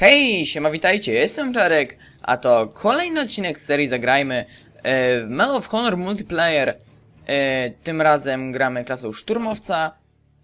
Hej, siema, witajcie, jestem Czarek, a to kolejny odcinek z serii Zagrajmy e, w Medal of Honor Multiplayer. E, tym razem gramy klasą szturmowca,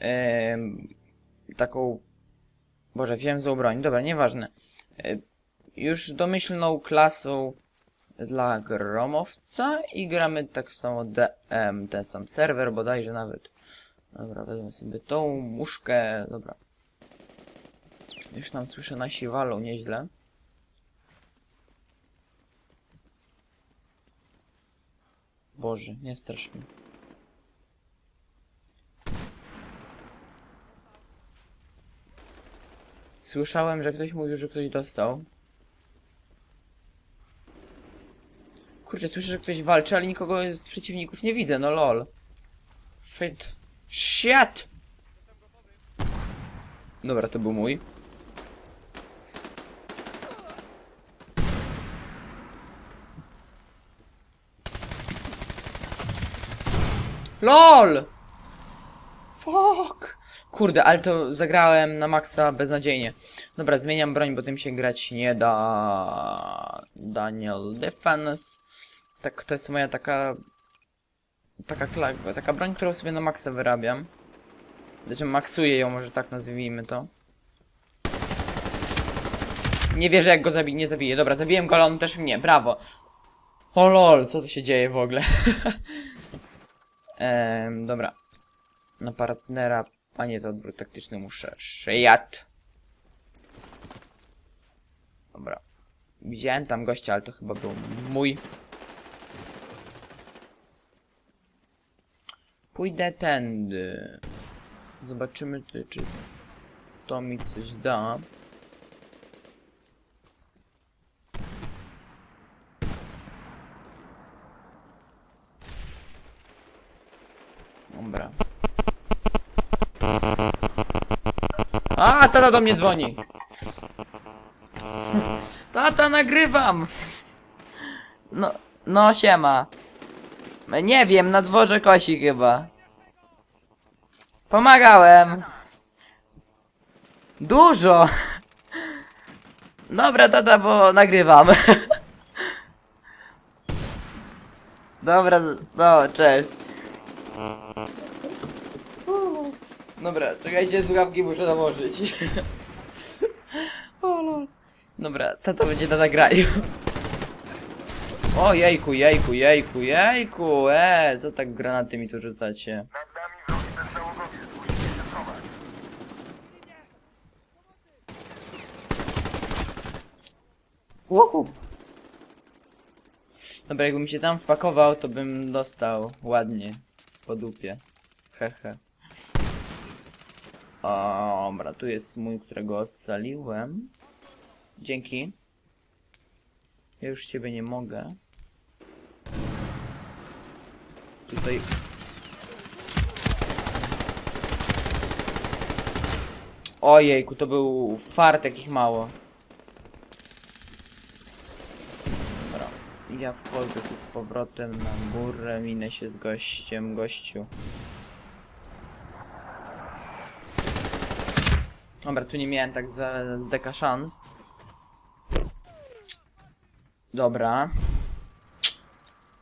e, taką, boże, wziąłem złą broń, dobra, nieważne. E, już domyślną klasą dla gromowca i gramy tak samo DM, ten sam serwer, bodajże nawet. Dobra, wezmę sobie tą muszkę, dobra. Już tam słyszę nasi walą nieźle. Boże, nie strasz mnie. Słyszałem, że ktoś mówił, że ktoś dostał. Kurczę, słyszę, że ktoś walczy, ale nikogo z przeciwników nie widzę, no lol. Shit. Shit! Dobra, to był mój. LOL! Fuck! Kurde, ale to zagrałem na maksa beznadziejnie. Dobra, zmieniam broń, bo tym się grać nie da. Daniel Defense. Tak, to jest moja taka... Taka, kla- taka broń, którą sobie na maksa wyrabiam. Znaczy maksuję ją, może tak nazwijmy to. Nie wierzę jak go zabi nie zabiję. Dobra, zabiłem go, ale on też mnie. Brawo. O lol, co tu się dzieje w ogóle? Ehm, dobra. Na partnera, a nie to odwrót taktyczny muszę. Szyjat. Dobra. Widziałem tam gościa, ale to chyba był mój. Pójdę tędy. Zobaczymy, czy to mi coś da. Tata do mnie dzwoni. Tata, nagrywam. No, no siema. Nie wiem, na dworze kosi chyba. Pomagałem. Dużo. Dobra, tata, bo nagrywam. Dobra, no, cześć. Dobra, czekajcie, słuchawki muszę nałożyć. o lol. Dobra, tata będzie na nagraniu. O jejku, jejku, jejku, jejku, e, co tak granaty mi tu rzucacie? Nad nami wrogi się schować. Dobra, jakbym się tam wpakował, to bym dostał ładnie po dupie. Hehe. O, Dobra, tu jest mój, którego ocaliłem. Dzięki. Ja już ciebie nie mogę. Tutaj... Ojejku, to był fart jakich mało. Dobra. Ja wchodzę tu z powrotem na górę, minę się z gościem, gościu. Dobra, tu nie miałem tak z deka szans. Dobra.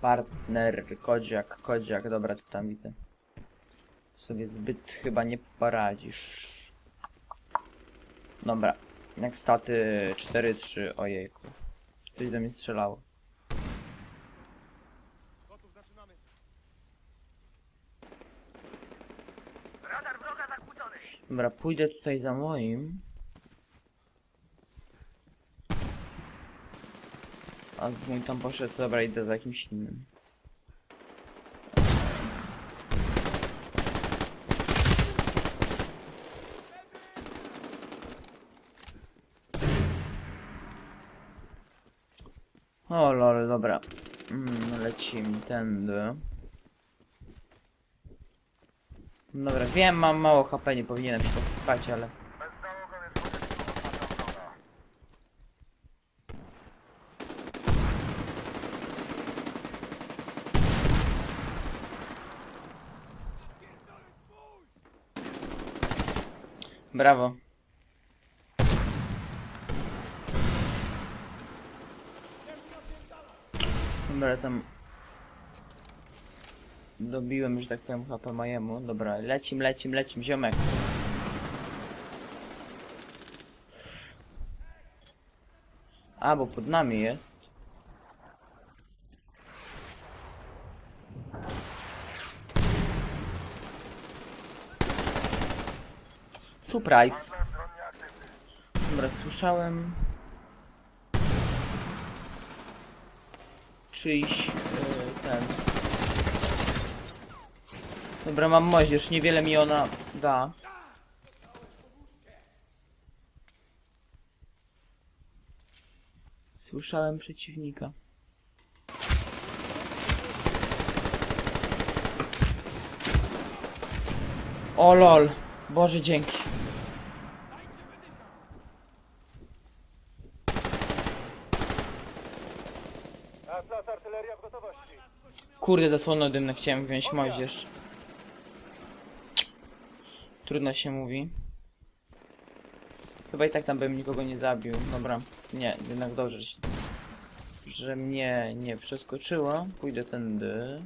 Partner, kodziak, kodziak, dobra, tu tam widzę. Sobie zbyt chyba nie poradzisz. Dobra. Jak staty 4-3, ojejku. Coś do mnie strzelało. Dobra, pójdę tutaj za moim. A mój tam poszedł, dobra, idę za jakimś innym. O lol, dobra. Mm, lecimy tędy. Dobra, wiem, mam mało HP, nie powinienem się tak pchać, ale... Brawo. Dobra, tam Dobiłem, że tak powiem, HP mojemu. Dobra, lecim, lecim, lecim, ziomek. A, bo pod nami jest. Surprise. Dobra, słyszałem... Czyjś... Yy, ten... Dobra, mam moździerz, niewiele mi ona da. Słyszałem przeciwnika. O lol. Boże dzięki. Kurde, zasłono dymne chciałem wziąć moździerz. Trudno się mówi. Chyba i tak tam bym nikogo nie zabił. Dobra, nie, jednak dobrze, że- mnie nie przeskoczyło. Pójdę tędy.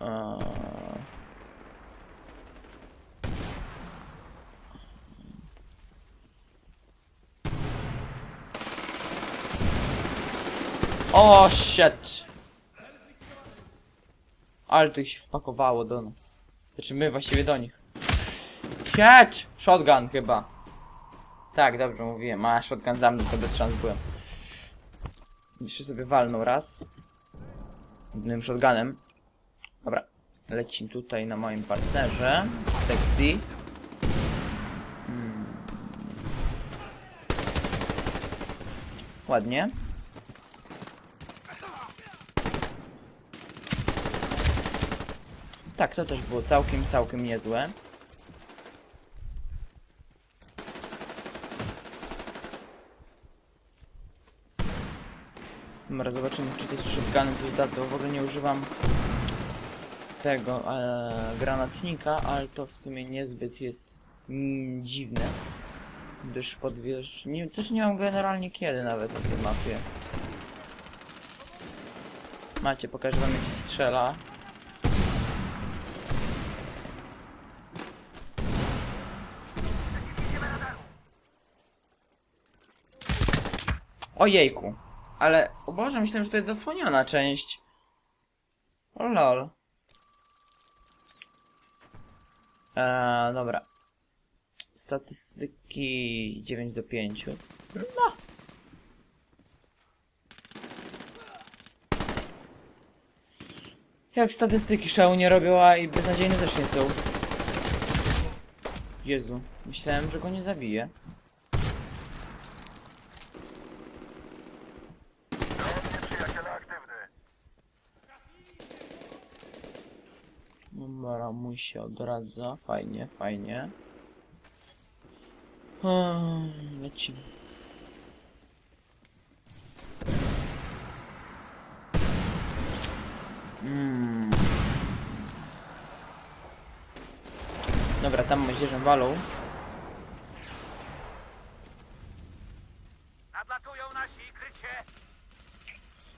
A... O, shit! Ale to się wpakowało do nas. Znaczy my właściwie do nich. Shit! Shotgun chyba. Tak, dobrze mówiłem. A, shotgun za mną, to bez szans byłem. Jeszcze sobie walnął raz. Jednym shotgunem. Dobra. Lecim tutaj na moim partnerze. Sexy. Hmm. Ładnie. Tak, to też było całkiem, całkiem niezłe. Dobra, zobaczymy czy to z shotgunem coś da, to w ogóle nie używam tego e, granatnika, ale to w sumie niezbyt jest mm, dziwne. Gdyż podwiesz... Nie, też nie mam generalnie kiedy nawet na tej mapie. Macie, pokażę wam jak się strzela. Ojejku. Ale, o Boże, myślałem, że to jest zasłoniona część. O lol. Eee, dobra. Statystyki 9 do 5. No. Jak statystyki szału nie robią, a i beznadziejne też nie są. Jezu, myślałem, że go nie zabiję. Się odradza. Fajnie, fajnie. Hmm, Lecimy. Mm. Dobra, tam moździerzem walą. Nadlatują nasi, krycie.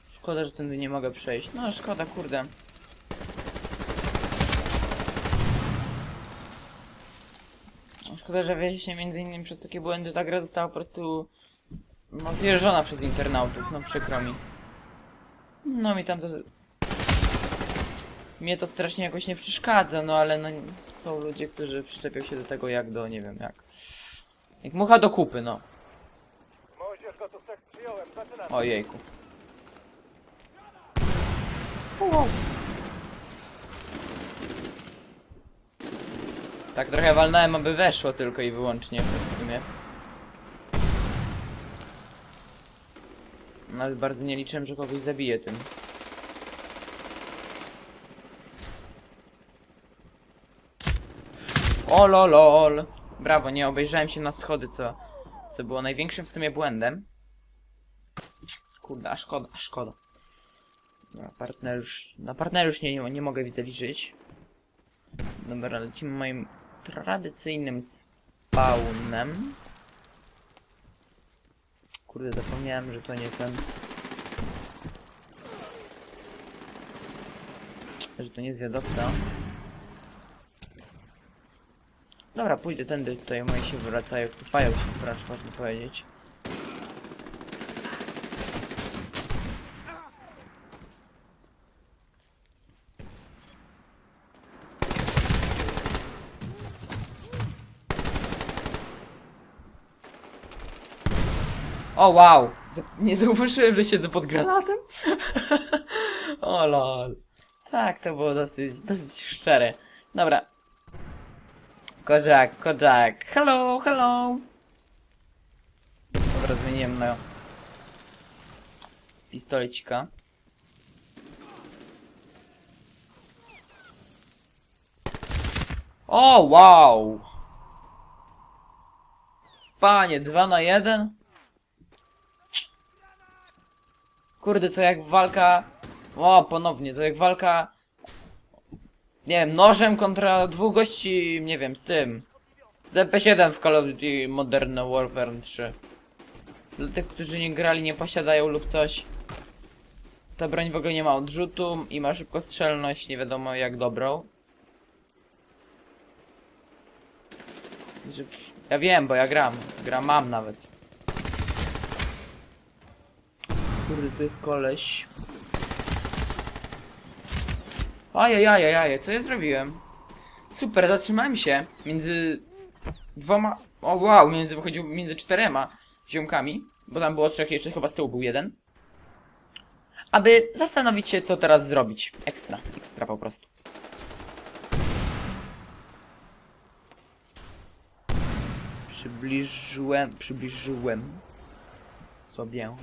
Szkoda, że tędy nie mogę przejść. No szkoda, kurde. Szkoda, że właśnie między innymi przez takie błędy. Ta gra została po prostu no, zjeżdżona przez internautów, no przykro mi. No mi tam to... Mnie to strasznie jakoś nie przeszkadza, no ale no są ludzie, którzy przyczepią się do tego jak do, nie wiem, jak... Jak mucha do kupy, no. Moździerz gotów, Tak trochę walnąłem, aby weszło tylko i wyłącznie w sumie. Nawet bardzo nie liczyłem, że kogoś zabiję tym. O lol. Brawo, nie obejrzałem się na schody, co, co było największym w sumie błędem. Kurde, a szkoda, a szkoda. Dobra, partner już, na partner już nie, nie, nie mogę widzę liczyć. Dobra, lecimy moim tradycyjnym spawnem. Kurde, zapomniałem, że to nie ten... Że to nie zwiadowca. Dobra, pójdę tędy, tutaj moje się wracają, cofają się wręcz można powiedzieć. O wow! Nie zauważyłem, że siedzę pod granatem. o lol. Tak, to było dosyć, dosyć szczere. Dobra. Kojak, Kojak. Hello, hello. Dobra, zmieniłem na pistolecika. O, wow! Panie, dwa na jeden? Kurde, to jak walka... O, ponownie, to jak walka... Nie wiem, nożem kontra dwóch gości, nie wiem, z tym. Z EP7 w Call of Duty Modern Warfare 3. Dla tych, którzy nie grali, nie posiadają lub coś. Ta broń w ogóle nie ma odrzutu i ma szybkostrzelność, nie wiadomo jak dobrą. Ja wiem, bo ja gram. Gram mam nawet. Kurde, tu jest koleś. Ajajajajaj, co ja zrobiłem? Super, zatrzymałem się między dwoma... O wow, między, wychodził między czterema ziomkami, bo tam było trzech, jeszcze chyba z tyłu był jeden. Aby zastanowić się, co teraz zrobić. Ekstra, ekstra po prostu. Przybliżyłem, przybliżyłem sobie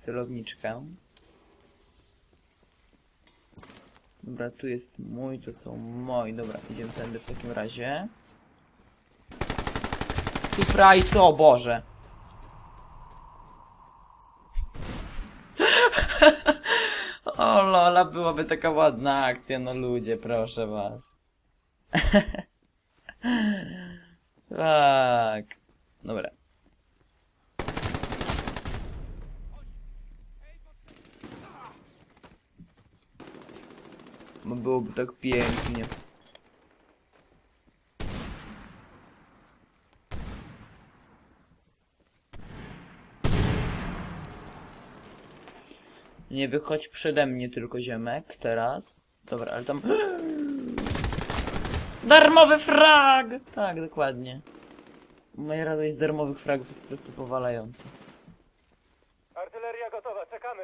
celowniczkę. Dobra, tu jest mój, to są moi. Dobra, idziemy tędy w takim razie. Surprise, o Boże! o lola, byłaby taka ładna akcja, no ludzie, proszę was. tak. Dobra. Bo byłoby tak pięknie. Nie wychodź przede mnie tylko ziemek, teraz. Dobra, ale tam... Darmowy frag! Tak, dokładnie. Moja radość z darmowych fragów jest po prostu powalająca. Artyleria gotowa, czekamy.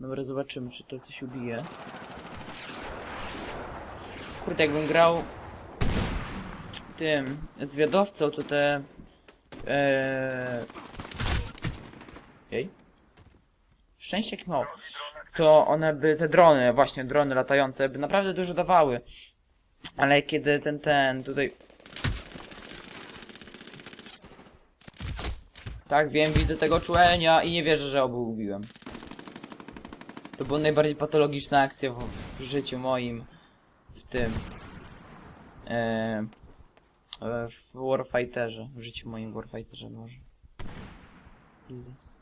Dobra, zobaczymy, czy to coś ubije. Kurde, jakbym grał tym zwiadowcą, to te... Eee... Jej? Szczęście jak mało. To one by, te drony, właśnie drony latające, by naprawdę dużo dawały. Ale kiedy ten, ten, tutaj... Tak, wiem, widzę tego czułenia i nie wierzę, że obu ubiłem. To była najbardziej patologiczna akcja w, w życiu moim. W tym. E, e, w Warfighterze. W życiu moim Warfighterze może. Jesus.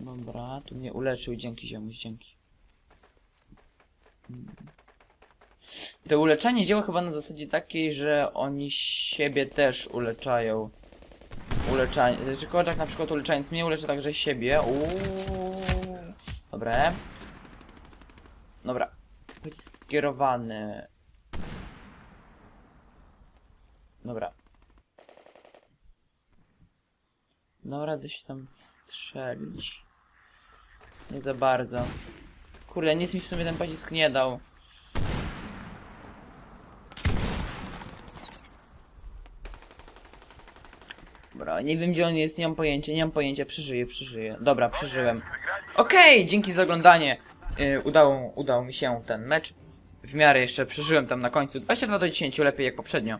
Dobra, tu mnie uleczył. Dzięki ziomuś, dzięki. Mm. To uleczenie działa chyba na zasadzie takiej, że oni siebie też uleczają. Uleczanie. Znaczy koczak na przykład uleczając mnie uleczy także siebie. Uuu. Dobre. Dobra. Pocisk skierowany. Dobra. No radę się tam strzelić. Nie za bardzo. Kurde, nic mi w sumie ten pocisk nie dał. Dobra, nie wiem gdzie on jest, nie mam pojęcia, nie mam pojęcia, przeżyję, przeżyję. Dobra, przeżyłem. Okej, dzięki za oglądanie. Yy, udało, udało mi się ten mecz. W miarę jeszcze przeżyłem tam na końcu. 22 do 10, lepiej jak poprzednio.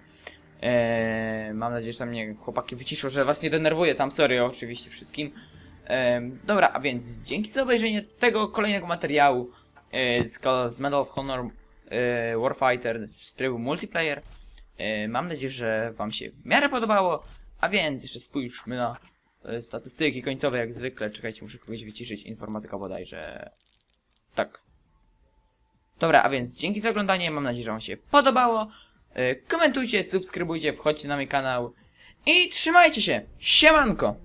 Yy, mam nadzieję, że tam mnie chłopaki wyciszą, że was nie denerwuję tam, sorry oczywiście wszystkim. Yy, dobra, a więc dzięki za obejrzenie tego kolejnego materiału yy, z, z Medal of Honor Warfighter w trybu multiplayer. Mam nadzieję, że wam się w miarę podobało. A więc jeszcze spójrzmy na e, statystyki końcowe jak zwykle. Czekajcie, muszę kogoś wyciszyć. Informatyka bodajże. Tak. Dobra, a więc dzięki za oglądanie. Mam nadzieję, że wam się podobało. E, komentujcie, subskrybujcie, wchodźcie na mój kanał. I trzymajcie się. Siemanko!